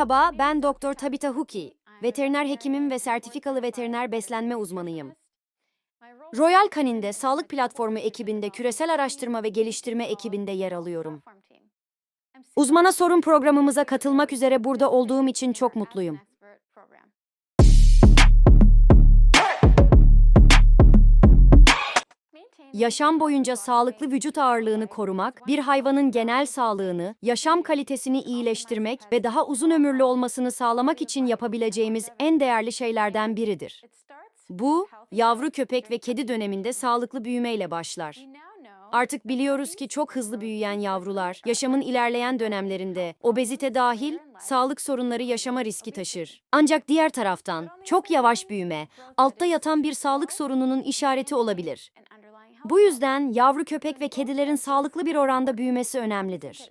Merhaba, ben Doktor Tabitha Huki. Veteriner hekimim ve sertifikalı veteriner beslenme uzmanıyım. Royal Canin'de sağlık platformu ekibinde küresel araştırma ve geliştirme ekibinde yer alıyorum. Uzmana sorun programımıza katılmak üzere burada olduğum için çok mutluyum. Yaşam boyunca sağlıklı vücut ağırlığını korumak, bir hayvanın genel sağlığını, yaşam kalitesini iyileştirmek ve daha uzun ömürlü olmasını sağlamak için yapabileceğimiz en değerli şeylerden biridir. Bu, yavru köpek ve kedi döneminde sağlıklı büyümeyle başlar. Artık biliyoruz ki çok hızlı büyüyen yavrular, yaşamın ilerleyen dönemlerinde, obezite dahil, sağlık sorunları yaşama riski taşır. Ancak diğer taraftan, çok yavaş büyüme, altta yatan bir sağlık sorununun işareti olabilir. Bu yüzden yavru köpek ve kedilerin sağlıklı bir oranda büyümesi önemlidir.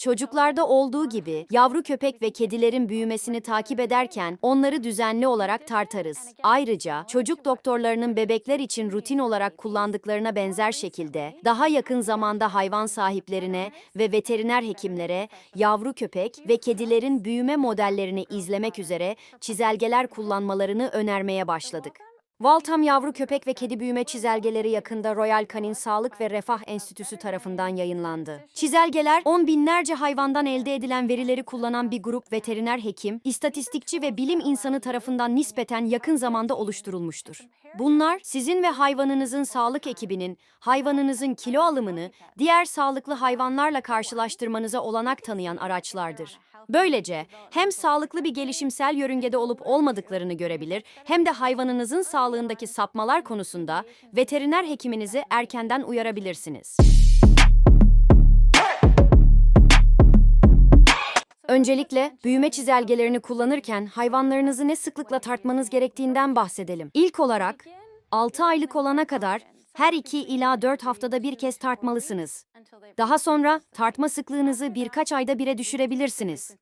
Çocuklarda olduğu gibi yavru köpek ve kedilerin büyümesini takip ederken onları düzenli olarak tartarız. Ayrıca çocuk doktorlarının bebekler için rutin olarak kullandıklarına benzer şekilde daha yakın zamanda hayvan sahiplerine ve veteriner hekimlere yavru köpek ve kedilerin büyüme modellerini izlemek üzere çizelgeler kullanmalarını önermeye başladık. Waltham Yavru Köpek ve Kedi Büyüme Çizelgeleri yakında Royal Canin Sağlık ve Refah Enstitüsü tarafından yayınlandı. Çizelgeler, on binlerce hayvandan elde edilen verileri kullanan bir grup veteriner hekim, istatistikçi ve bilim insanı tarafından nispeten yakın zamanda oluşturulmuştur. Bunlar, sizin ve hayvanınızın sağlık ekibinin, hayvanınızın kilo alımını diğer sağlıklı hayvanlarla karşılaştırmanıza olanak tanıyan araçlardır. Böylece hem sağlıklı bir gelişimsel yörüngede olup olmadıklarını görebilir hem de hayvanınızın sağlığındaki sapmalar konusunda veteriner hekiminizi erkenden uyarabilirsiniz. Öncelikle büyüme çizelgelerini kullanırken hayvanlarınızı ne sıklıkla tartmanız gerektiğinden bahsedelim. İlk olarak 6 aylık olana kadar her 2 ila 4 haftada bir kez tartmalısınız. Daha sonra tartma sıklığınızı birkaç ayda bire düşürebilirsiniz.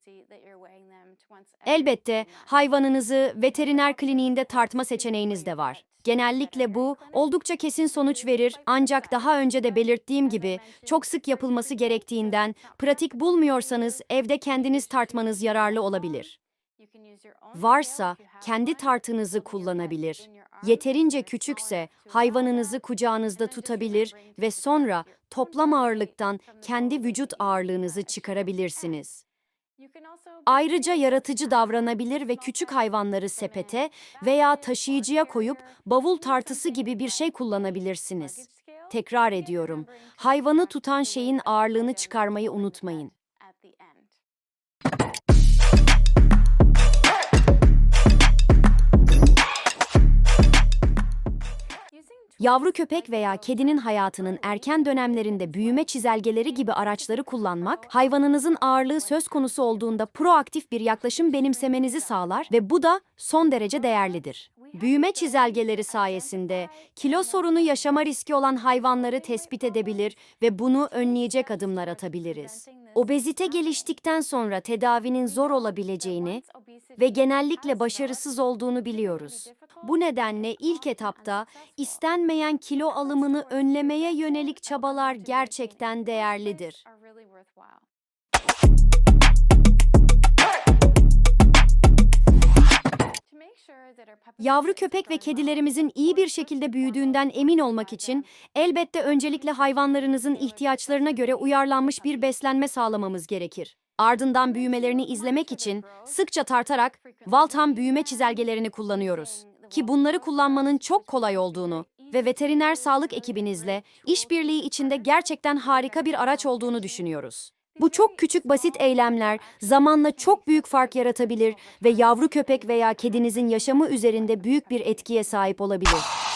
Elbette hayvanınızı veteriner kliniğinde tartma seçeneğiniz de var. Genellikle bu oldukça kesin sonuç verir ancak daha önce de belirttiğim gibi çok sık yapılması gerektiğinden pratik bulmuyorsanız evde kendiniz tartmanız yararlı olabilir. Varsa kendi tartınızı kullanabilir. Yeterince küçükse hayvanınızı kucağınızda tutabilir ve sonra toplam ağırlıktan kendi vücut ağırlığınızı çıkarabilirsiniz. Ayrıca yaratıcı davranabilir ve küçük hayvanları sepete veya taşıyıcıya koyup bavul tartısı gibi bir şey kullanabilirsiniz. Tekrar ediyorum, hayvanı tutan şeyin ağırlığını çıkarmayı unutmayın. Yavru köpek veya kedinin hayatının erken dönemlerinde büyüme çizelgeleri gibi araçları kullanmak, hayvanınızın ağırlığı söz konusu olduğunda proaktif bir yaklaşım benimsemenizi sağlar ve bu da son derece değerlidir. Büyüme çizelgeleri sayesinde kilo sorunu yaşama riski olan hayvanları tespit edebilir ve bunu önleyecek adımlar atabiliriz. Obezite geliştikten sonra tedavinin zor olabileceğini ve genellikle başarısız olduğunu biliyoruz. Bu nedenle ilk etapta istenmeyen kilo alımını önlemeye yönelik çabalar gerçekten değerlidir. Yavru köpek ve kedilerimizin iyi bir şekilde büyüdüğünden emin olmak için elbette öncelikle hayvanlarınızın ihtiyaçlarına göre uyarlanmış bir beslenme sağlamamız gerekir. Ardından büyümelerini izlemek için sıkça tartarak Waltham büyüme çizelgelerini kullanıyoruz. Ki bunları kullanmanın çok kolay olduğunu ve veteriner sağlık ekibinizle işbirliği içinde gerçekten harika bir araç olduğunu düşünüyoruz. Bu çok küçük basit eylemler zamanla çok büyük fark yaratabilir ve yavru köpek veya kedinizin yaşamı üzerinde büyük bir etkiye sahip olabilir.